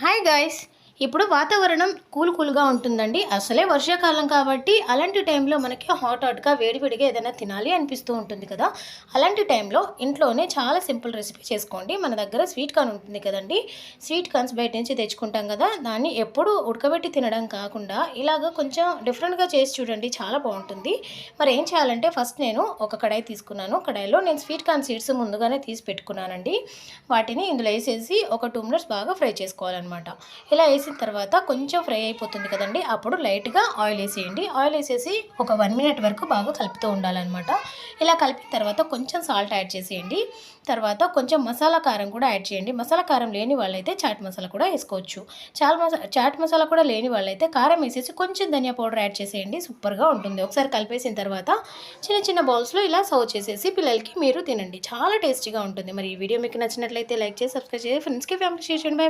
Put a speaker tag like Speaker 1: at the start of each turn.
Speaker 1: Hi guys, ఇప్పుడు వాతావరణం cool కూల్గా ఉంటుందండి. అసలే వర్షాకాలం కాబట్టి అలాంటి టైంలో మనకి హాట్ హాట్గా వేడివేడిగా ఏదైనా తినాలి అనిపిస్తూ ఉంటుంది కదా. అలాంటి టైంలో ఇంట్లోనే చాలా సింపుల్ రెసిపీ చేసుకోండి. మన దగ్గర స్వీట్ కార్న్ ఉంటుంది కదండి. స్వీట్ కార్న్స్ బయట నుంచి తెచ్చుకుంటాం కదా. దాన్ని ఎప్పుడు ఉడకబెట్టి తినడం కాకుండా ఇలాగ కొంచెం డిఫరెంట్గా చేసి చూడండి. చాలా బాగుంటుంది. మరి ఏం చేయాలంటే ఫస్ట్ నేను ఒక కడాయి తీసుకున్నాను. కడాయిలో నేను స్వీట్ కార్న్ సీడ్స్ ముందుగానే తీసి పెట్టుకున్నానండి. వాటిని ఇందులో వేసేసి ఒక టూ మినిట్స్ బాగా ఫ్రై చేసుకోవాలన్నమాట. ఇలా వేసి వేసిన తర్వాత కొంచెం ఫ్రై అయిపోతుంది కదండి అప్పుడు లైట్గా ఆయిల్ వేసేయండి. ఆయిల్ వేసేసి ఒక వన్ మినిట్ వరకు బాగా కలుపుతూ ఉండాలన్నమాట. ఇలా కలిపిన తర్వాత కొంచెం సాల్ట్ యాడ్ చేసేయండి. తర్వాత కొంచెం మసాలా కారం కూడా యాడ్ చేయండి. మసాలా కారం లేని వాళ్ళైతే చాట్ మసాలా కూడా వేసుకోవచ్చు. చాట్ మసాలా చాట్ మసాలా కూడా లేని వాళ్ళైతే కారం వేసేసి కొంచెం ధనియా పౌడర్ యాడ్ చేసేయండి. సూపర్గా ఉంటుంది. ఒకసారి కలిపేసిన తర్వాత చిన్న చిన్న బౌల్స్లో ఇలా సర్వ్ చేసేసి పిల్లలకి మీరు తినండి. చాలా టేస్టీగా ఉంటుంది. మరి ఈ వీడియో మీకు నచ్చినట్లయితే లైక్ చేసి సబ్స్క్రైబ్ చేసి ఫ్రెండ్స్కి ఫ్యామిలీ షేర్ చేయండి.